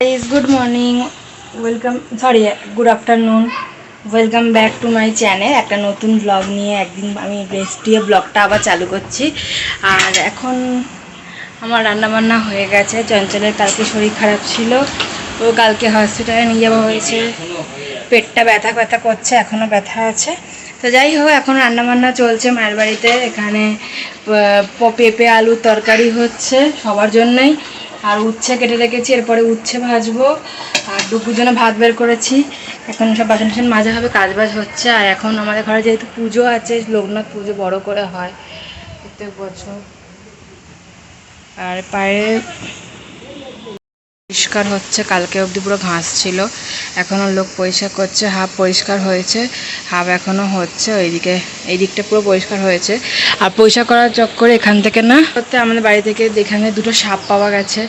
Is good morning welcome sorry good afternoon welcome back to my channel একটা নতুন blog নিয়ে একদিন আমি দিয়ে ব্লগটা আবার চালু করছি। আর এখন আমার রান্নাবান্না হয়ে গেছে। চঞ্চলের কালকে শরীর খারাপ ছিল। ও কালকে হসপিটালে নিয়ে যাওয়া হয়েছে। পেটটা ব্যথা ব্যথা করছে এখনও ব্যথা আছে। তো যাই হোক, এখন রান্নাবান্না চলছে মায়ের বাড়িতে। এখানে পেঁপে আলুর তরকারি হচ্ছে সবার জন্যই। আর উচ্ছে কেটে রেখেছি, এরপরে উচ্ছে ভাজবো। আর দুপুর জন্য ভাত বের করেছি। এখন সব বাসন টাসন মাজা হবে কাজ বাজ হচ্ছে। আর এখন আমাদের ঘরে যেহেতু পুজো আছে, লোকনাথ পুজো বড় করে হয়। প্রত্যেক বছর। আর পায়ে পরিষ্কার হচ্ছে, কালকে অবধি পুরো ঘাস ছিল। এখনও লোক পরিষ্কার করছে হাফ পরিষ্কার হয়েছে হাফ এখনও হচ্ছে, ওইদিকে এই দিকটা পুরো পরিষ্কার হয়েছে। আর পরিষ্কার করার চক্করে এখান থেকে না করতে আমাদের বাড়ি থেকে এখানে দুটো সাপ পাওয়া গেছে,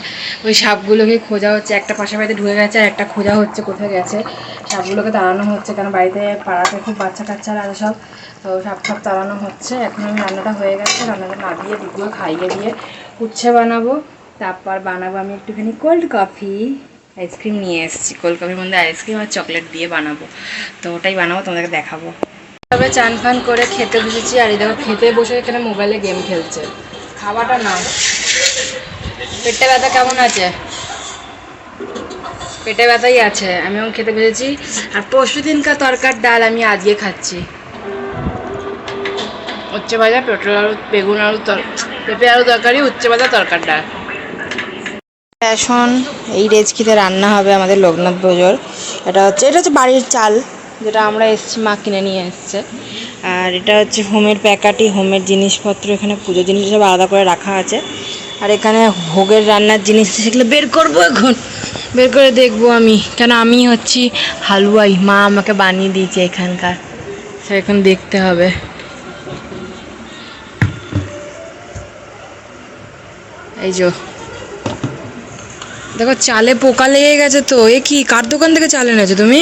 ওই সাপগুলোকে খোঁজা হচ্ছে, একটা পাশে বাড়িতে ঢুকে গেছে আর একটা খোঁজা হচ্ছে কোথায় গেছে। সাপগুলোকে তাড়ানো হচ্ছে কারণ বাড়িতে পাড়াতে খুব বাচ্চা কাচ্চারা আছে সব, তো সাপ সাপ তাড়ানো হচ্ছে। এখন রান্নাটা হয়ে গেছে, রান্নাটা নামিয়ে দুপুরে খাইয়ে দিয়ে উচ্ছে বানাবো। তারপর বানাবো আমি একটুখানি কোল্ড কফি আইসক্রিম নিয়ে এসেছি। কোল্ড কফির মধ্যে আইসক্রিম আর চকলেট দিয়ে বানাবো। তো ওটাই বানাবো, তোমাদেরকে দেখাবো। তবে চান ফান করে খেতে বসেছি, আর এই দেখো খেতে বসে এখানে মোবাইলে গেম খেলছে। খাওয়াটা না পেটটা ব্যথা কেমন আছে? পেটে ব্যথাই আছে আমি এখন খেতে বসেছি। আর পরশু দিনকার তরকার ডাল আমি আজকে খাচ্ছি। উচ্চ ভাজা পেট্রোল আলু বেগুন আলু তর, পেঁপে আলু তরকারি, উচ্চ ভাজা তরকার ডাল। এখন এই রেজকিতে রান্না হবে আমাদের লোকনাথ পুজোর এটা হচ্ছে এটা হচ্ছে বাড়ির চাল, যেটা আমরা এসছি, মা কিনে নিয়ে এসছে। আর এটা হচ্ছে হোমের প্যাকাটি, হোমের জিনিসপত্র, এখানে পুজোর জিনিস সব আলাদা করে রাখা আছে। আর এখানে ভোগের রান্নার জিনিস সেগুলো বের করব এখন। বের করে দেখব আমি, কেন আমি হচ্ছি হালুয়াই, মা আমাকে বানিয়ে দিয়েছে এখানকার। সে এখন দেখতে হবে। এই যো দেখো চালে পোকা লেগে গেছে তো, এ কি, কার দোকান থেকে চাল এনেছো তুমি?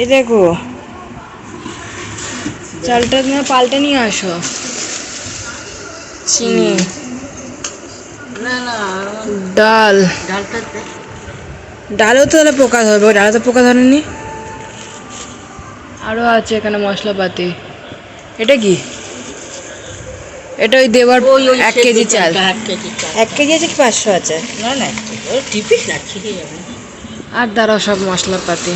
এই দেখো, চালটা তুমি পাল্টে নিয়ে আসো। চিনি। ডাল। ডালেও তো তাহলে পোকা ধরবে, ডালে তো পোকা ধরেনি? আরও আছে এখানে মশলাপাতি। এটা কি? এটা ওই দেওয়ার এক কেজি চাল। এক কেজি চাল। এক কেজি আছে কি পাঁচশো আছে? না না ওই টিপিস আর দাঁড়াও সব মশলাপাতি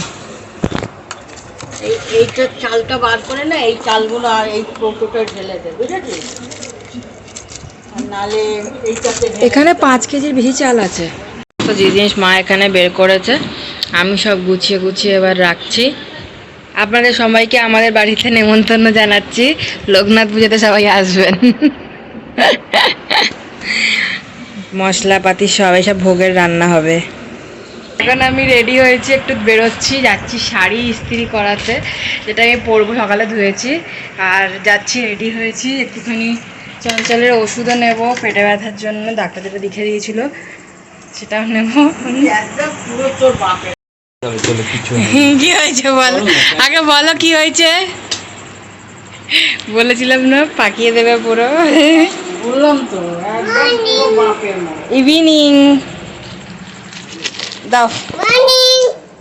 এই এইটা চালটা বার করে না এই চালগুলো আর এই কৌটোটা ঢেলে দে বুঝেছিস? আর নালে এইটাতে এখানে পাঁচ কেজির বেশি চাল আছে। তো যে জিনিস মা এখানে বের করেছে আমি সব গুছিয়ে গুছিয়ে এবার রাখছি। আপনাদের সবাইকে আমাদের বাড়িতে নেমন্তন্ন জানাচ্ছি। লোকনাথ পুজোতে সবাই আসবেন। মশলাপাতি সব, এসব ভোগের রান্না হবে। এখন আমি রেডি হয়েছি, একটু বেরোচ্ছি, যাচ্ছি শাড়ি ইস্ত্রি করাতে, যেটা আমি পরবো, সকালে ধুয়েছি। আর যাচ্ছি রেডি হয়েছি, একটুখানি চঞ্চলের ওষুধও নেব, পেটে ব্যথার জন্য ডাক্তার যেটা লিখে দিয়েছিল, সেটাও নেব। পুরো তোর কি হয়েছে বলো? আগে বলো কি হয়েছে? বলেছিলাম না পাকিয়ে দেবে পুরো। বললাম তো একদম পুরো বাপের মতো। ইভিনিং দাও।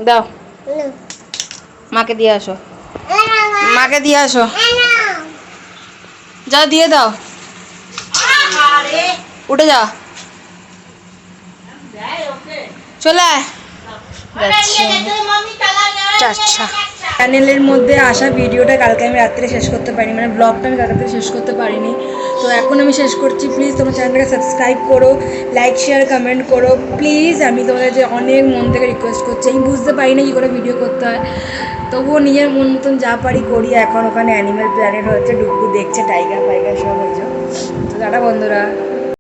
দাও। মাকে দিয়ে আসো। মাকে দিয়ে আসো। যাও দিয়ে দাও। উঠে যাও চলে আয়। আচ্ছা। চ্যানেলের মধ্যে আসা ভিডিওটা কালকে আমি রাত্রে শেষ করতে পারিনি মানে ব্লগটা আমি কালকে শেষ করতে পারিনি। তো এখন আমি শেষ করছি। প্লিজ তোমার চ্যানেলটাকে সাবস্ক্রাইব করো লাইক শেয়ার কমেন্ট করো। প্লিজ আমি তোমাদের যে অনেক মন থেকে রিকোয়েস্ট করছি, আমি বুঝতে পারি না কী করে ভিডিও করতে হয়। তবুও নিজের মন মতন যা পারি করি। এখন ওখানে অ্যানিমেল প্ল্যানেট হচ্ছে ডুগু দেখছে টাইগার ফাইগার সব হয়েছে। তো টাটা বন্ধুরা।